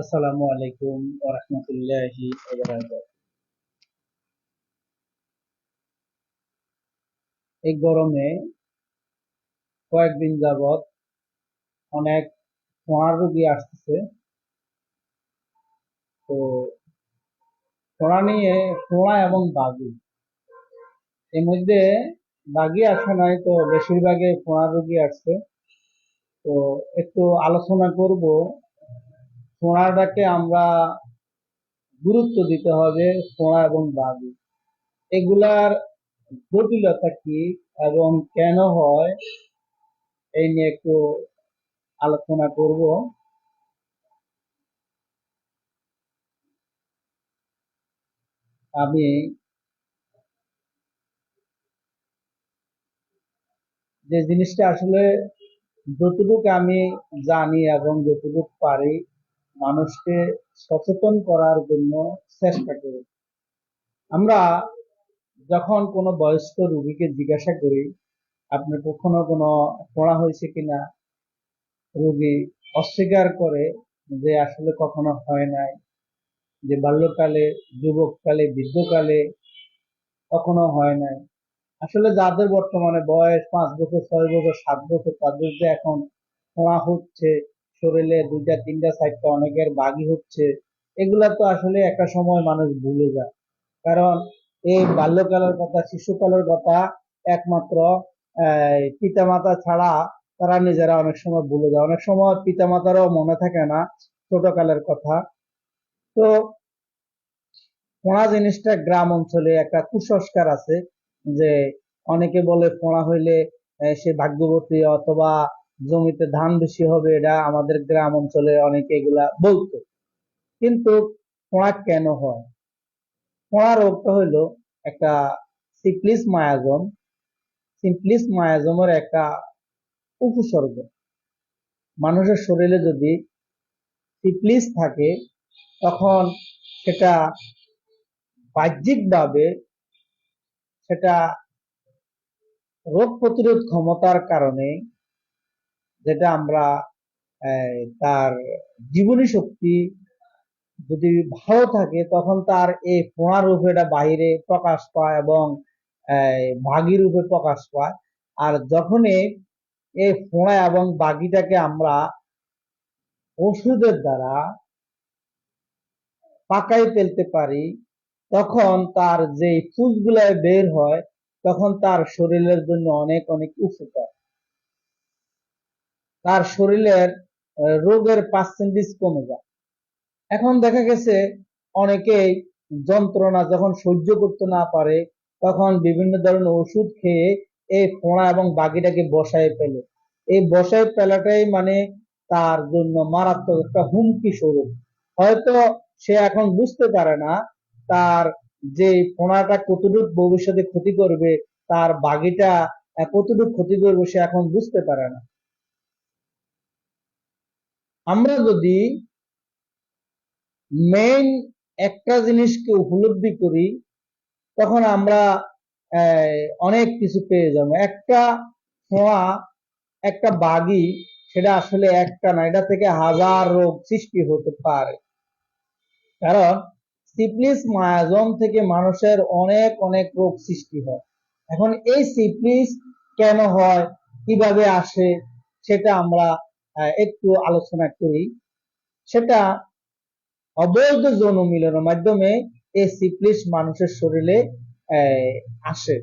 আসসালামু আলাইকুম ওরহমতুল্লাহি এই গরমে কয়েকদিন যাবৎ অনেক ফোঁড়ার রোগী আসতেছে। তো ফোঁড়া নিয়ে ফোঁড়া এবং বাগি এর মধ্যে বাগি আসে নাই, তো বেশিরভাগে ফোঁড়ার রুগী আসছে। তো একটু আলোচনা করব ফোঁড়াটাকে আমরা গুরুত্ব দিতে হবে ফোঁড়া এবং বাগি এগুলার জটিলতা কি এবং কেন হয়, এই নিয়ে একটু আলোচনা করব। আমি যে জিনিসটা আসলে যতটুকু আমি জানি এবং যতটুকু পারি মানুষকে সচেতন করার জন্য চেষ্টা করি। আমরা যখন কোনো বয়স্ক রুগীকে জিজ্ঞাসা করি আপনার কখনো কোনো পড়া হয়েছে কিনা? রোগী অস্বীকার করে যে, আসলে কখনো হয় নাই। যে, বাল্যকালে, যুবককালে, বৃদ্ধকালে কখনো হয় নাই। আসলে যাদের বর্তমানে বয়স পাঁচ বছর, ছয় বছর, সাত বছর, তাদের যে এখন ফোঁড়া হচ্ছে শরীরে দুইটা, তিনটা, চারটা অনেকের বাগি হচ্ছে। এগুলা তো আসলে একটা সময় মানুষ ভুলে যায়। কারণ এই বাল্যকালের কথা, শিশুকালের কথা একমাত্র পিতামাতা ছাড়া তারা নিজেরা অনেক সময় ভুলে যায়। অনেক সময় পিতামাতারও মনে থাকে না ছোটকালের কথা। তো ফোঁড়া জিনিসটা গ্রাম অঞ্চলে একটা কুসংস্কার আছে যে অনেকে বলে ফোঁড়া হইলে সে ভাগ্যবতী অথবা জমিতে ধান বেশি হবে, এটা আমাদের গ্রাম অঞ্চলে অনেকে এগুলা বলতো। কিন্তু ফোঁড়া কেন হয়? ফোঁড়া রোগটা হইল একটা সিপ্লিস মায়াজম। সিম্পলিস মায়াজমের একটা উপসর্গ। মানুষের শরীরে যদি সিপ্লিস থাকে, তখন সেটা বাহ্যিকভাবে সেটা রোগ প্রতিরোধ ক্ষমতার কারণে যেটা আমরা তার জীবনী শক্তি যদি ভালো থাকে, তখন তার এই ফোঁড়া রূপে এটা বাহিরে প্রকাশ পায় এবং ভাগি রূপে প্রকাশ পায়। আর যখনই এই ফোঁড়া এবং বাগিটাকে আমরা ওষুধের দ্বারা পাকাই ফেলতে পারি, তখন তার যে ফুসগুলা বের হয়, তখন তার শরীরের জন্য অনেক অনেক উপকার। তার শরীরের রোগের পার্সেন্টেজ কমে যায়। এখন দেখা গেছে অনেকেই যন্ত্রণা যখন সহ্য করতে না পারে, তখন বিভিন্ন ধরনের ওষুধ খেয়ে এই ফোঁড়া এবং বাকিটাকে বসায় ফেলে। এই বসায় ফেলাটাই মানে তার জন্য মারাত্মক একটা হুমকি স্বরূপ। হয়তো সে এখন বুঝতে পারে না তার যে ফোঁড়াটা কতটুকু ভবিষ্যতে ক্ষতি করবে, তার বাগিটা কতটুকু ক্ষতি করবে সে এখন বুঝতে পারে না। আমরা যদি মেইন একটা জিনিসকে উপলব্ধি করি, তখন আমরা অনেক কিছু পেয়ে যাব। একটা ফোঁয়া, একটা বাগি, সেটা আসলে একটা না, এটা থেকে হাজার রোগ সৃষ্টি হতে পারে। কারণ সিপ্লিস মায়াজম থেকে মানুষের অনেক অনেক রোগ সৃষ্টি হয়। এখন এই সিপ্লিস কেন হয়, কীভাবে আসে, সেটা আমরা একটু আলোচনা করি। সেটা অবৈধ যৌন মিলনের মাধ্যমে এই সিপ্লিস মানুষের শরীরে আসে।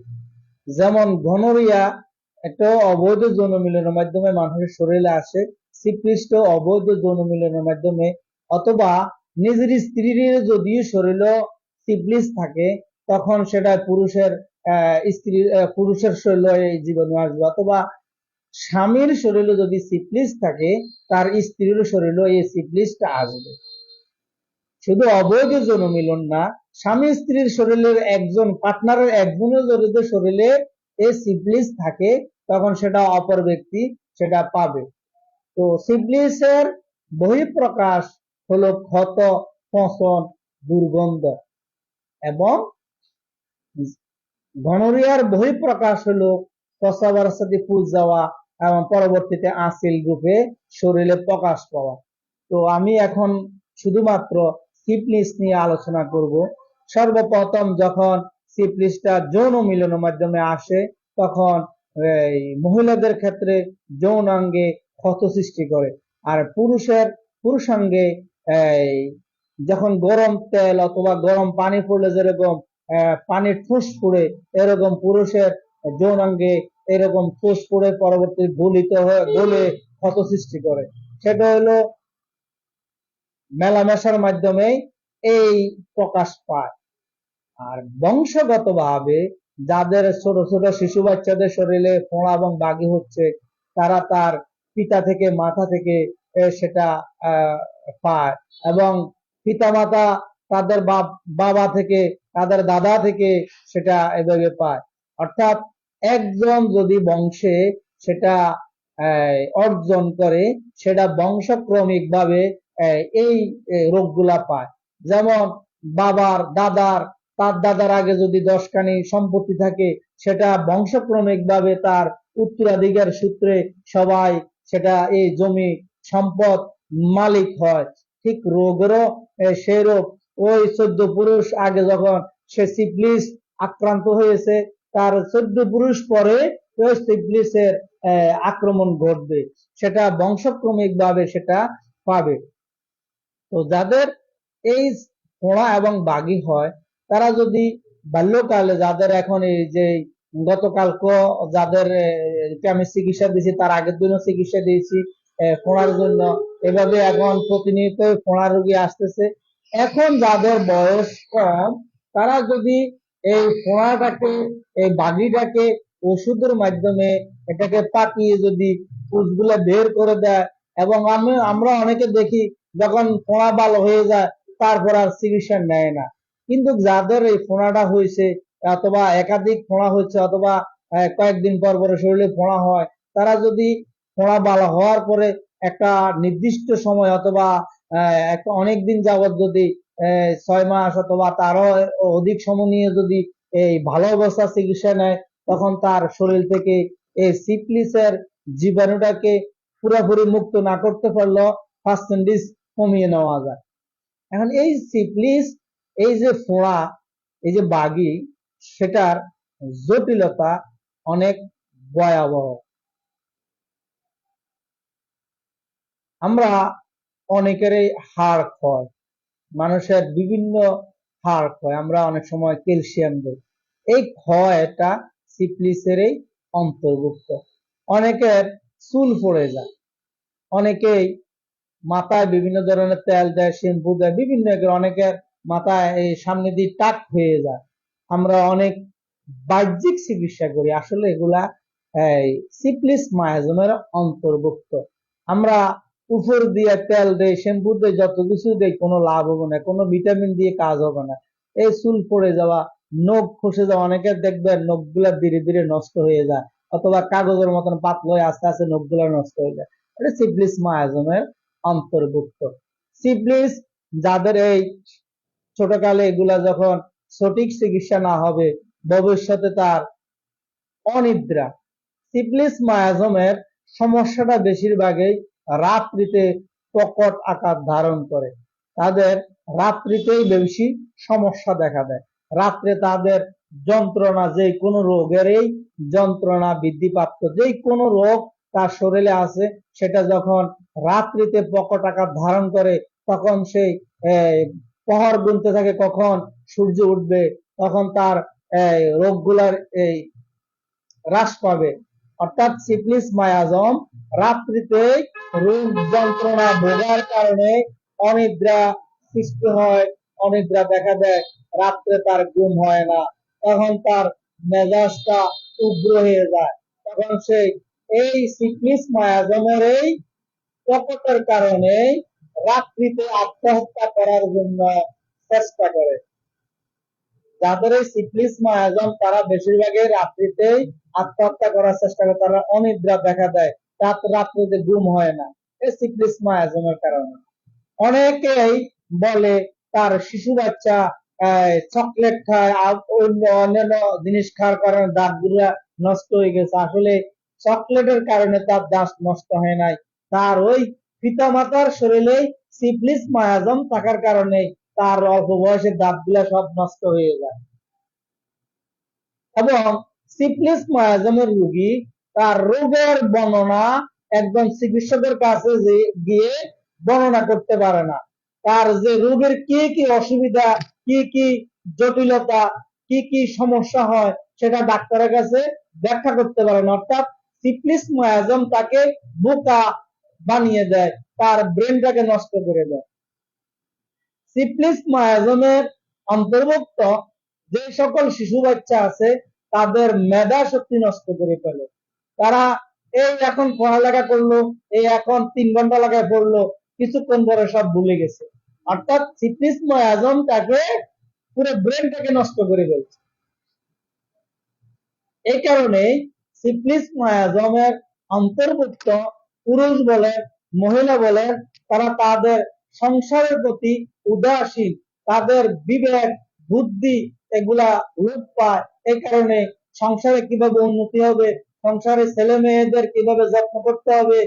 যেমন ঘনরিয়া একটা অবৈধ যৌন মিলনের মাধ্যমে মানুষের শরীরে আসে সিপ্লিষ্ট অবৈধ যৌন মিলনের মাধ্যমে, অথবা নিজের স্ত্রীর যদিও শরীরে সিপ্লিস থাকে, তখন সেটা পুরুষের স্ত্রী পুরুষের শরীরে এই জীবাণু আসবে, অথবা স্বামীর শরীরে যদি সিপ্লিস থাকে, তার স্ত্রীর শরীরে এই সিপ্লিসটা আসবে। শুধু অবৈধ যৌন মিলন না, স্বামী স্ত্রীর শরীরের একজন পার্টনারের একজনের যদি শরীরে এই সিপ্লিস থাকে, তখন সেটা অপর ব্যক্তি সেটা পাবে। তো সিপ্লিসের বহিঃপ্রকাশ হলো ক্ষত, পচন, দুর্গন্ধ এবং ঘনরিয়ার বহিঃপ্রকাশ হলো প্রসাবের সাথে ফুল যাওয়া এবং পরবর্তীতে আসিল রূপে শরীরে প্রকাশ পাওয়া। তো আমি এখন শুধুমাত্র সিপলিস নিয়ে আলোচনা করব। সর্বপ্রথম যখন সিপলিসটা যৌন মিলনের মাধ্যমে আসে, তখন মহিলাদের ক্ষেত্রে যৌনাঙ্গে ক্ষত সৃষ্টি করে। আর পুরুষের পুরুষাঙ্গে যখন গরম তেল অথবা গরম পানি পড়লে যেরকম পানির ঠোস পড়ে, এরকম পুরুষের যৌনাঙ্গে এরকম ঠোস পড়ে পরবর্তী গলিত হয়ে গলে ক্ষত সৃষ্টি করে। সেটা হলো মেলামেশার মাধ্যমে এই প্রকাশ পায়। আর বংশগতভাবে যাদের ছোট ছোট শিশু বাচ্চাদের শরীরে ফোঁড়া এবং বাগি হচ্ছে, তারা তার পিতা থেকে মাথা থেকে সেটা পায় এবং পিতামাতা তাদের বাপ- বাবা থেকে, তাদের দাদা থেকে সেটা এভাবে পায়। অর্থাৎ একজন যদি বংশে সেটা অর্জন করে, সেটা বংশক্রমিক ভাবে এই রোগগুলা পায়। যেমন বাবার দাদার, তার দাদার আগে যদি দশখানি সম্পত্তি থাকে, সেটা বংশক্রমিক ভাবে তার উত্তরাধিকার সূত্রে সবাই সেটা, এই জমি সম্পদ মালিক হয়। ঠিক রোগেরও সেই রোগ ওই চোদ্দ পুরুষ আগে যখন সে সিপলিস আক্রান্ত হয়েছে তার চোদ্দ পুরুষ পরে আহ, আক্রমণ ঘটবে। সেটা বংশক্রমিক ভাবে সেটা পাবে। তো যাদের এই ফোঁড়া এবং বাগি হয় তারা যদি বাল্যকালে যাদের এখন এই যে গতকালকে যাদের আমি চিকিৎসা দিয়েছি তার আগের দিনও চিকিৎসা দিয়েছি ফোঁড়ার জন্য এভাবে এখন প্রতিনিয়ত ফোঁড়া রোগী আসতেছে। এখন যাদের বয়স কম তারা যদি এই ফোঁড়াটাকে এই বাগিটাকে ওষুধের মাধ্যমে এটাকে পাকিয়ে যদি পুষগুলা বের করে দেয় এবং আমি আমরা অনেকে দেখি যখন ফোঁড়া ভালো হয়ে যায় তারপর আর চিকিৎসা নেয় না। কিন্তু যাদের এই ফোঁড়াটা হয়েছে অথবা একাধিক ফোঁড়া হচ্ছে অথবা কয়েকদিন পর পরে শরীরে ফোঁড়া হয় তারা যদি ফোঁড়া ভালো হওয়ার পরে একটা নির্দিষ্ট সময় অথবা আহ, একটা অনেক দিন যাবত যদি ছয় মাস অথবা তারও অধিক সময় নিয়ে যদি এই ভালো অবস্থা চিকিৎসা নেয়, তখন তার শরীর থেকে এই সিপলিসের জীবাণুটাকে পুরোপুরি মুক্ত না করতে পারলেও পার্সেন্টেজ কমিয়ে নেওয়া যায়। এখন এই সিপলিস এই যে ফোঁড়া, এই যে বাগি, সেটার জটিলতা অনেক ভয়াবহ। আমরা অনেকেরই হাড় ক্ষয়। মানুষের বিভিন্ন হাড় ক্ষয়, আমরা অনেক সময় ক্যালসিয়াম দিই। এই ক্ষয়টা সিপলিসেরই অন্তর্ভুক্ত। অনেকের চুল পড়ে যায়। অনেকেই মাথায় বিভিন্ন ধরনের তেল দেয়, শ্যাম্পু দেয়, বিভিন্ন অনেকের মাথায় এই সামনে দিয়ে টাক হয়ে যায়। আমরা অনেক বাহ্যিক চিকিৎসা করি। আসলে এগুলা এই সিপলিস মায়াজমের অন্তর্ভুক্ত। আমরা উপর দিয়ে তেল দেই শ্যাম্পু দেই, যত কিছু দেই, কোনো লাভ হবে না, কোনো ভিটামিন দিয়ে কাজ হবে না। এই চুল পড়ে যাওয়া, নখ খসে যাওয়া অনেকের দেখবেন নখগুলা ধীরে ধীরে নষ্ট হয়ে যায়, অথবা কাগজের মতন পাতলা হয়ে আস্তে আস্তে নখগুলা নষ্ট হয়ে যায়। এটা সিপলিস মায়াজমের অন্তর্ভুক্ত। সিপলিস যাদের এই ছোটকালে এগুলা যখন সঠিক চিকিৎসা না হবে, ভবিষ্যতে তার অনিদ্রা। সিপলিস মায়াজমের সমস্যাটা বেশিরভাগই রাত্রিতে প্রকট আকার ধারণ করে। তাদের রাত্রিতেই বেশি সমস্যা দেখা দেয়। রাত্রে তাদের যন্ত্রণা যে কোনো রোগেরই যন্ত্রণা বৃদ্ধিপ্রাপ্ত যে কোনো রোগ তার শরীরে আছে সেটা যখন রাত্রিতে প্রকট আকার ধারণ করে তখন সেই আহ, প্রহর গুনতে থাকে কখন সূর্য উঠবে তখন তার রোগগুলার এই হ্রাস পাবে। অর্থাৎ সিপলিস মায়াজম রাত্রিতে রোগ যন্ত্রণা ভোগার কারণে অনিদ্রা সৃষ্টি হয়। অনিদ্রা দেখা দেয়, রাত্রে তার ঘুম হয় না। তখন তার মেজাজটা উগ্র হয়ে যায়। তখন সেই এই সিপলিস মায়াজমের এই প্রকটের কারণে রাত্রিতে আত্মহত্যা করার জন্য চেষ্টা করে। যাদের এই সিপলিস মায়াজম তারা বেশিরভাগই রাত্রিতেই আত্মহত্যা করার চেষ্টা করে, তারা অনিদ্রা দেখা দেয়। রাত রাত্রিতে ঘুম হয় না, এই সিপলিস মায়াজমের কারণে। অনেকেই বলে তার শিশু বাচ্চা চকলেট খায় অন্য অন্যান্য জিনিস খাওয়ার কারণে দাঁতগুলা নষ্ট হয়ে গেছে। আসলে চকলেটের কারণে তার দাঁত নষ্ট হয় নাই। তার ওই পিতামাতার শরীরে সিফলিস মায়াজম থাকার কারণে তার অল্প বয়সে দাঁতগুলা সব নষ্ট হয়ে যায়। এবং সিফলিস মায়াজমের রোগী তার রোগের বর্ণনা একজন চিকিৎসকের কাছে গিয়ে বর্ণনা করতে পারে না। তার যে রোগের কি কি অসুবিধা, কি কি জটিলতা, কি কি সমস্যা হয়, সেটা ডাক্তারের কাছে ব্যাখ্যা করতে পারে না। অর্থাৎ সিফলিস মায়াজম তাকে বোকা বানিয়ে দেয়, তার ব্রেনটাকে নষ্ট করে দেয়। সিপ্লিস মায়াজমের অন্তর্ভুক্ত যে সকল শিশু বাচ্চা আছে, তাদের মেধা শক্তি নষ্ট করে ফেলে। তারা এই এখন পড়ালেখা করল, এই এখন তিন ঘণ্টা লাগায় পড়ল, কিছুক্ষণ পরে সব ভুলে গেছে। অর্থাৎ সিফলিস মায়াজম তাকে পুরো ব্রেনটাকে নষ্ট করে ফেলছে। এই কারণে অন্তর্ভুক্ত পুরুষ বলেন মহিলা বলেন তারা তাদের সংসারের প্রতি উদাসীন, তাদের বিবেক, বুদ্ধি এগুলা লোপ পায়। এই কারণে সংসারে কীভাবে উন্নতি হবে সংসারে ছেলে মেয়েদের কীভাবে যত্ন করতে হবে?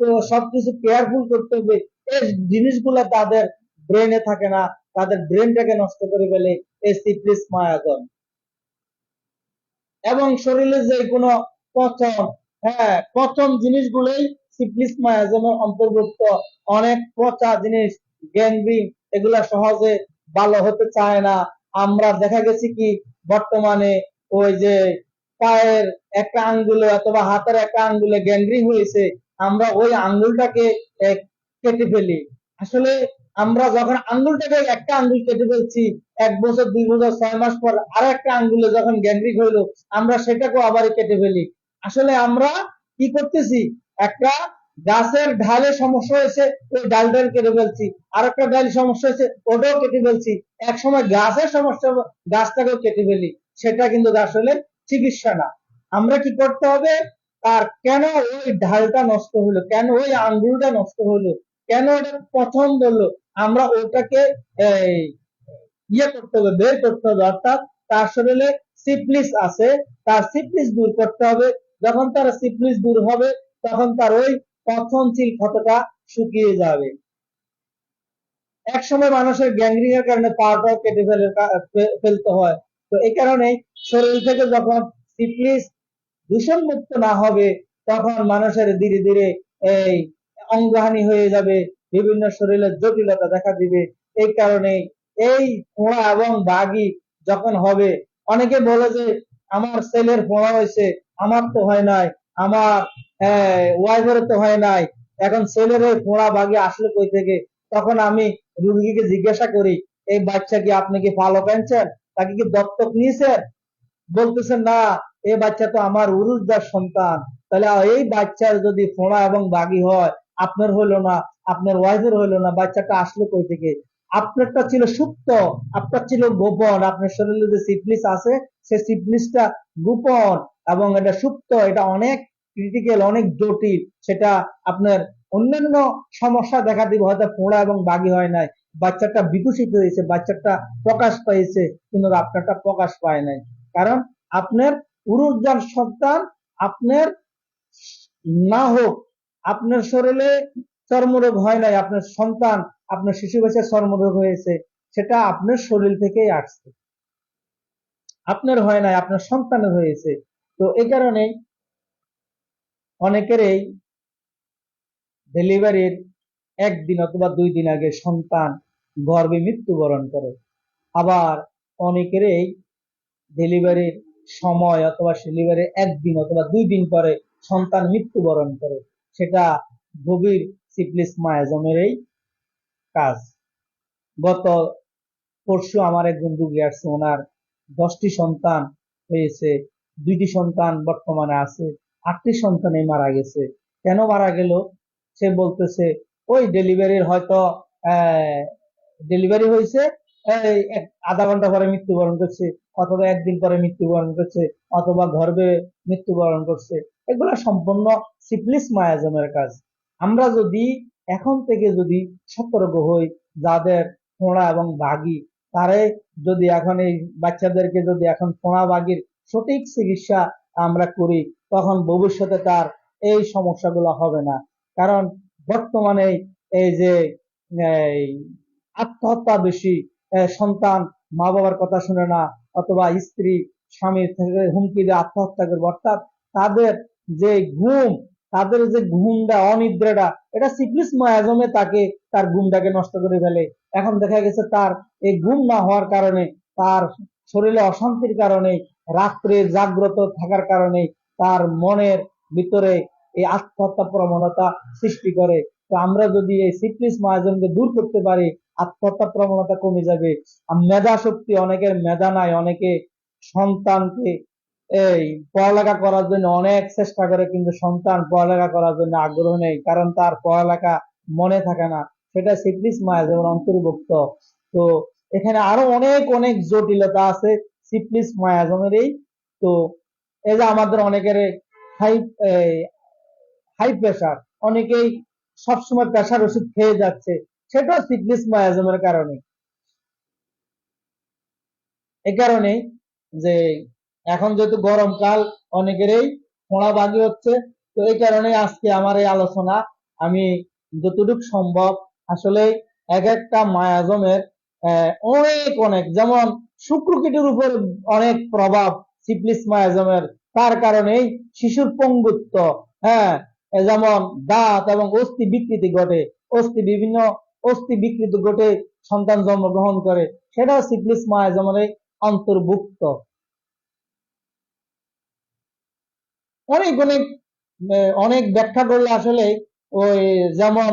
তো সবকিছু কেয়ারফুল করতে হবে। এই জিনিসগুলা তাদের ব্রেনে থাকে না। তাদের ব্রেনটাকে নষ্ট করে ফেলে এই সিপ্রিস মায়াজন এবং শরীরে যে কোনো পচন হ্যাঁ পচন জিনিসগুলোই সিপ্লিস মায়াজমের অন্তর্ভুক্ত। অনেক পচা জিনিস গ্যাংগ্রিন এগুলা সহজে ভালো হতে চায় না। আমরা দেখা গেছি কি, বর্তমানে ওই যে পায়ের একটা আঙ্গুলে অথবা হাতের একটা আঙ্গুলে গ্যাংগ্রিন হয়েছে, আমরা ওই আঙ্গুলটাকে কেটে ফেলি। আসলে আমরা যখন আঙ্গুলটাকে একটা আঙ্গুল কেটে ফেলছি, এক বছর, দুই বছর, ছয় মাস পর আর একটা আঙ্গুলে যখন গ্যাংগ্রিন হইল, আমরা সেটাকেও আবার কেটে ফেলি। আসলে আমরা কি করতেছি? একটা গাছের ঢালে সমস্যা হয়েছে, ওই ডালটাকে কেটে ফেলছি। আর একটা ডাল সমস্যা হয়েছে, ওটাও কেটে ফেলছি। এক সময় গাছের সমস্যা, গাছটাকেও কেটে ফেলি। সেটা কিন্তু আসলে চিকিৎসা না। আমরা কি করতে হবে? তার কেন ওই ঢালটা নষ্ট হলো? কেন ওই আঙ্গুলটা নষ্ট হলো? কেন ওটা পছন্দ হলো আমরা ওটাকে ইয়ে করতে হবে, বের করতে হবে। অর্থাৎ তার শরীরে সিপলিস আছে। তার সিপলিস দূর করতে হবে। যখন তার সিপলিস দূর হবে, তখন তার ওই পথনশীল ক্ষতটা শুকিয়ে যাবে। এক সময় মানুষের গ্যাংগ্রিং এর কারণে পাওয়াটাও কেটে ফেলে ফেলতে হয়। তো এই কারণে শরীর থেকে যখন সিপলিস দূষণ মুক্ত না হবে, তখন মানুষের ধীরে ধীরে এই অঙ্গহানি হয়ে যাবে, বিভিন্ন শরীরের জটিলতা দেখা দিবে। এই কারণে এই ফোঁড়া এবং বাগি যখন হবে, অনেকে বলে যে, আমার ছেলের ফোঁড়া হয়েছে, আমার তো হয় নাই, আমার ওয়াইফের তো হয় নাই, এখন ছেলের ওই ফোঁড়া বাগি আসলে কই থেকে? তখন আমি রুগীকে জিজ্ঞাসা করি, এই বাচ্চা কি আপনি কি ভালো পেয়েছেন তাকে কি দত্তক নিয়েছেন? বলতেছেন, না এই বাচ্চা তো আমার উরুজদার সন্তান। তাহলে এই বাচ্চার যদি ফোঁড়া এবং বাগি হয়, আপনার হইল না, আপনার ওয়াইফের হইল না, বাচ্চাটা আসলো কই থেকে? আপনারটা ছিল সুপ্ত, আপনার ছিল গোপন, আপনার শরীরে যে সিফলিস আছে, সে সিফলিসটা গোপন এবং এটা সুপ্ত, এটা অনেক ক্রিটিক্যাল অনেক জটিল, সেটা আপনার অন্যান্য সমস্যা দেখা দিবে, হয়তো ফোঁড়া এবং বাগি হয় নাই, বাচ্চাটা বিকশিত হয়েছে, বাচ্চাটা প্রকাশ পাইছে, কিন্তু আপনারটা প্রকাশ পায় নাই। কারণ আপনার উরুজার সন্তান আপনার না হোক, আপনার শরীরে চর্মরোগ হয় নাই, আপনার সন্তান, আপনার শিশু বয়সে চর্মরোগ হয়েছে, সেটা আপনার শরীর থেকেই আসছে। আপনার হয় নাই, আপনার সন্তানের হয়েছে। তো এই কারণে অনেকেরই ডেলিভারির একদিন অথবা দুই দিন আগে সন্তান গর্ভে মৃত্যুবরণ করে। আবার অনেকেরই ডেলিভারির সময় অথবা ডেলিভারির একদিন অথবা দুই দিন পরে সন্তান মৃত্যুবরণ করে। সেটা গভীর সিপ্লিস মায়াজমেরই কাজ। গত পরশু আমার একজন রুগী আসছে, ওনার দশটি সন্তান হয়েছে। দুইটি সন্তান বর্তমানে আছে, আটটি সন্তানই মারা গেছে। কেন মারা গেল? সে বলতেছে, ওই ডেলিভারির হয়তো ডেলিভারি হয়েছে আধা ঘণ্টা পরে মৃত্যুবরণ করছে, অথবা একদিন পরে মৃত্যুবরণ করছে, অথবা গর্ভে মৃত্যুবরণ করছে। এগুলো সম্পূর্ণ সিপ্লিস মায়াজমের কাজ। আমরা যদি এখন থেকে যদি সতর্ক হই, যাদের ফোঁড়া এবং বাগি তারে যদি এখন এই বাচ্চাদেরকে যদি এখন ফোঁড়া বাগির সঠিক চিকিৎসা আমরা করি, তখন ভবিষ্যতে তার এই সমস্যাগুলো হবে না। কারণ বর্তমানে এই যে আত্মহত্যা বেশি সন্তান মা বাবার কথা শুনে না, অথবা স্ত্রী স্বামীর হুমকি দিয়ে আত্মহত্যা করবে, অর্থাৎ তাদের যে ঘুম, তাদের যে ঘুমটা, অনিদ্রাটা, এটা সিকলিস মায়াজমে তাকে, তার ঘুমটাকে নষ্ট করে ফেলে। এখন দেখা গেছে তার এই ঘুম না হওয়ার কারণে, তার শরীরে অশান্তির কারণে, রাত্রে জাগ্রত থাকার কারণে, তার মনের ভিতরে এই আত্মহত্যা প্রবণতা সৃষ্টি করে। তো আমরা যদি এই সিকলিস মায়াজমকে দূর করতে পারি, আত্মহত্যা প্রবণতা কমে যাবে। আর মেধা শক্তি অনেকের মেধা নাই, অনেকে সন্তানকে এই পড়ালেখা করার জন্য অনেক চেষ্টা করে, কিন্তু সন্তান পড়ালেখা করার জন্য আগ্রহ নেই, কারণ তার পড়ালেখা মনে থাকে না। সেটা সিকলিস মায়াজমের অন্তর্ভুক্ত। তো এখানে আরও অনেক অনেক জটিলতা আছে সিপ্লিস মায়াজমের এই তো এই যে আমাদের অনেকের হাই প্রেশার অনেকেই সবসময় প্রেশার ওষুধ খেয়ে যাচ্ছে। সেটাও সিকলিস মায়াজমের কারণে। এ কারণে যে এখন যেহেতু গরমকাল অনেকেরই ফোঁড়া বাগি হচ্ছে। তো এই কারণে আজকে আমার এই আলোচনা, আমি যতটুকু সম্ভব আসলে এক একটা মায়াজমের অনেক অনেক, যেমন শুক্রকীটের উপর অনেক প্রভাব সিপ্লিস মায়াজমের তার কারণেই শিশুর পঙ্গুত্ব হ্যাঁ যেমন দাঁত এবং অস্থি বিকৃতি ঘটে, অস্থি বিভিন্ন, অস্থি বিকৃতি ঘটে, সন্তান জন্মগ্রহণ করে, সেটাও সিপ্লিস মায়াজমের অন্তর্ভুক্ত। অনেক অনেক অনেক ব্যাখ্যা করলে আসলে ওই যেমন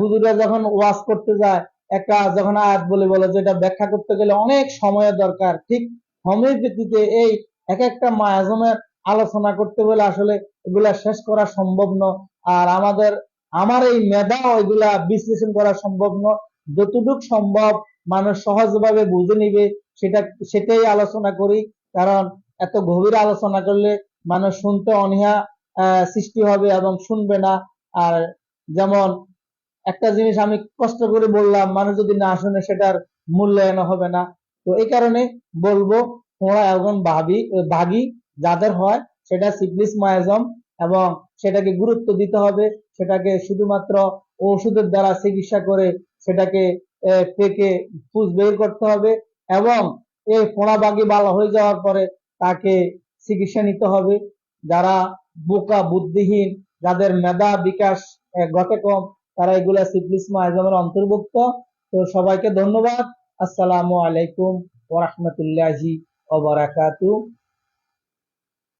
হুজুরা যখন ওয়াজ করতে যায়, একটা যখন আয়াত বলে বলে যে এটা ব্যাখ্যা করতে গেলে অনেক সময়ের দরকার। ঠিক হোমিওপ্যাথিতে এই এক একটা মায়াজমের আলোচনা করতে গেলে আসলে এগুলা শেষ করা সম্ভব নয়। আর আমাদের, আমার এই মেধা এগুলা বিশ্লেষণ করা সম্ভব নয়। যতটুক সম্ভব মানুষ সহজভাবে বুঝে নিবে, সেটা, সেটাই আলোচনা করি। কারণ এত গভীর আলোচনা করলে মানুষ শুনতে অনীহা সৃষ্টি হবে এবং শুনবে না। আর যেমন একটা জিনিস আমি কষ্ট করে বললাম, মানুষ যদি না শুনে সেটার মূল্যায়ন হবে না। তো এই কারণে বলব, তোমরা এখন ভাবি, ভাগি যাদের হয় সেটা সিপ্লিস মায়াজম এবং সেটাকে গুরুত্ব দিতে হবে, সেটাকে শুধুমাত্র ওষুধের দ্বারা চিকিৎসা করে সেটাকে পেকে ফুস বের করতে হবে এবং এই ফোড়া বাগি ভালো হয়ে যাওয়ার পরে তাকে চিকিৎসা নিতে হবে। যারা বোকা বুদ্ধিহীন, যাদের মেধা বিকাশ ঘটে কম, তারা এগুলা সিপ্লিস মায়াজমের অন্তর্ভুক্ত। তো সবাইকে ধন্যবাদ। আসসালামু আলাইকুম ওরহমতুল্লাহি ওবারাকাতু